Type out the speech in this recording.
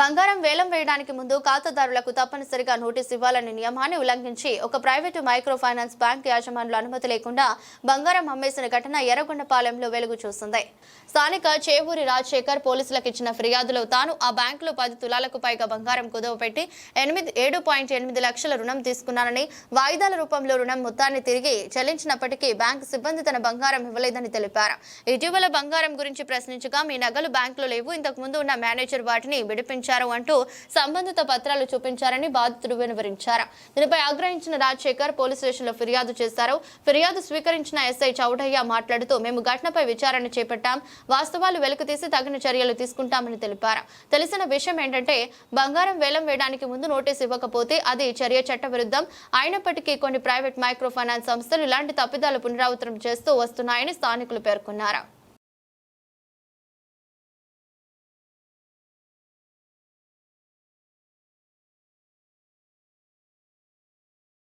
బంగారం వేలం వేయడానికి ముందు ఖాతాదారులకు తప్పనిసరిగా నోటీస్ ఇవ్వాలనే నియమాన్ని ఉల్లంఘించి ఒక ప్రైవేటు మైక్రో ఫైనాన్స్ బ్యాంక్ యాజమానుల అనుమతి లేకుండా బంగారం అమ్మేసిన ఘటన ఎర్రగొండపాలెంలో వెలుగు చూసింది. స్థానిక చేవూరి రాజశేఖర్ పోలీసులకు ఇచ్చిన ఫిర్యాదులో తాను ఆ బ్యాంకులో పది తులాలకు పైగా బంగారం కుదవపెట్టి ఎనిమిది ఏడు పాయింట్ ఎనిమిది లక్షల రుణం తీసుకున్నానని వాయిదాల రూపంలో రుణం మొత్తాన్ని తిరిగి చెల్లించినప్పటికీ బ్యాంకు సిబ్బంది తన బంగారం ఇవ్వలేదని తెలిపారు. ఇటీవల బంగారం గురించి ప్రశ్నించగా మీ నగలు బ్యాంకులో లేవు. ఇంతకు ముందు ఉన్న మేనేజర్ వాటిని విడిపించారు అంటూ సంబంధిత పత్రాలు చూపించారని బాధితుడు వివరించారు. దీనిపై ఆగ్రహించిన రాజశేఖర్ పోలీస్ స్టేషన్లో ఫిర్యాదు చేశారు. ఫిర్యాదు స్వీకరించిన ఎస్ఐ చౌడయ్య మాట్లాడుతూ మేము ఘటనపై విచారణ చేపట్టాం. వాస్తవాలు వెలుకుతీసి తగిన చర్యలు తీసుకుంటామని తెలిపారు. తెలిసిన విషయం ఏంటంటే బంగారం వేలం వేయడానికి ముందు నోటీస్ ఇవ్వకపోతే అది చర్య చట్టవిరుద్ధం. అయినప్పటికీ కొన్ని ప్రైవేట్ మైక్రో ఫైనాన్స్ సంస్థలు ఇలాంటి తప్పిదాలు పునరావృతం చేస్తూ వస్తున్నాయని స్థానికులు పేర్కొన్నారు.